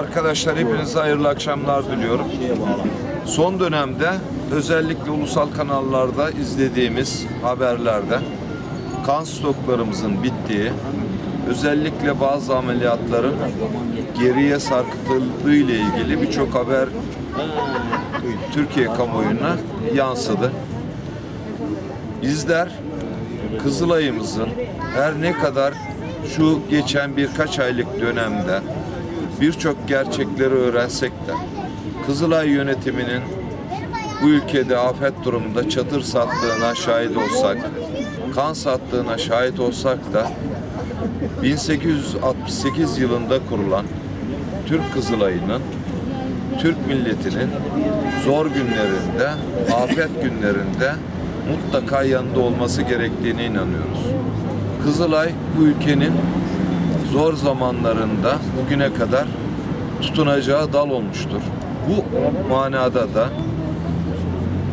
arkadaşlar hepinize hayırlı akşamlar diliyorum. Son dönemde özellikle ulusal kanallarda izlediğimiz haberlerde kan stoklarımızın bittiği, özellikle bazı ameliyatların geriye sarkıtıldığı ile ilgili birçok haber Türkiye kamuoyuna yansıdı. Bizler Kızılay'ımızın her ne kadar şu geçen birkaç aylık dönemde birçok gerçekleri öğrensek de Kızılay yönetiminin bu ülkede afet durumunda çadır sattığına şahit olsak, kan sattığına şahit olsak da 1868 yılında kurulan Türk Kızılay'ının Türk milletinin zor günlerinde, afet günlerinde mutlaka yanında olması gerektiğine inanıyoruz. Kızılay bu ülkenin zor zamanlarında bugüne kadar tutunacağı dal olmuştur. Bu manada da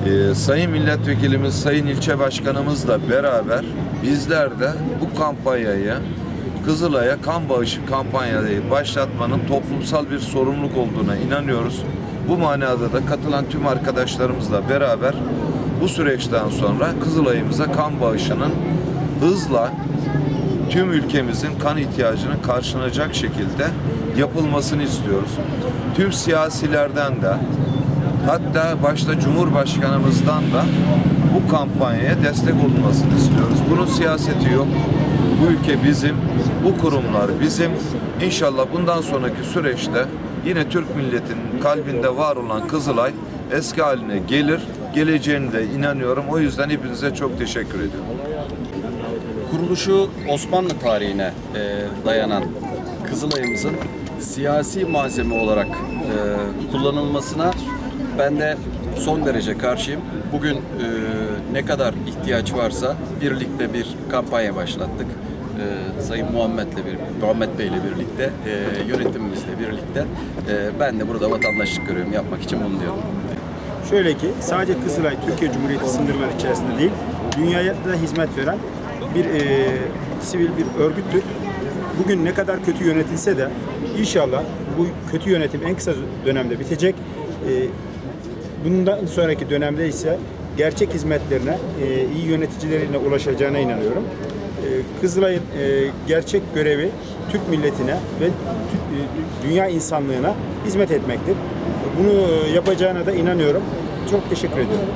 e, Sayın Milletvekilimiz, Sayın İlçe Başkanımızla beraber bizler de bu kampanyayı Kızılay'a kan bağışı kampanyayı başlatmanın toplumsal bir sorumluluk olduğuna inanıyoruz. Bu manada da katılan tüm arkadaşlarımızla beraber bu süreçten sonra Kızılay'ımıza kan bağışının hızla tüm ülkemizin kan ihtiyacını karşılayacak şekilde yapılmasını istiyoruz. Tüm siyasilerden de hatta başta Cumhurbaşkanımızdan da bu kampanyaya destek olunmasını istiyoruz. Bunun siyaseti yok. Bu ülke bizim, bu kurumlar bizim. İnşallah bundan sonraki süreçte yine Türk milletinin kalbinde var olan Kızılay eski haline gelir. Geleceğine de inanıyorum. O yüzden hepinize çok teşekkür ediyorum. Kuruluşu Osmanlı tarihine e, dayanan Kızılay'ımızın siyasi malzeme olarak e, kullanılmasına ben de son derece karşıyım. Bugün e, ne kadar ihtiyaç varsa birlikte bir kampanya başlattık. E, Sayın Muhammed'le bir Muhammed Bey'le birlikte, e, yönetimimizle birlikte e, ben de burada vatandaşlık görevimi yapmak için bulunuyorum. Şöyle ki sadece Kızılay Türkiye Cumhuriyeti sınırları içerisinde değil, dünyaya da hizmet veren bir e, sivil bir örgüttür. Bugün ne kadar kötü yönetilse de inşallah bu kötü yönetim en kısa dönemde bitecek. E, bundan sonraki dönemde ise gerçek hizmetlerine, e, iyi yöneticilerine ulaşacağına inanıyorum. E, Kızılay'ın e, gerçek görevi Türk milletine ve tü- e, dünya insanlığına hizmet etmektir. Bunu e, yapacağına da inanıyorum. Çok teşekkür ediyorum.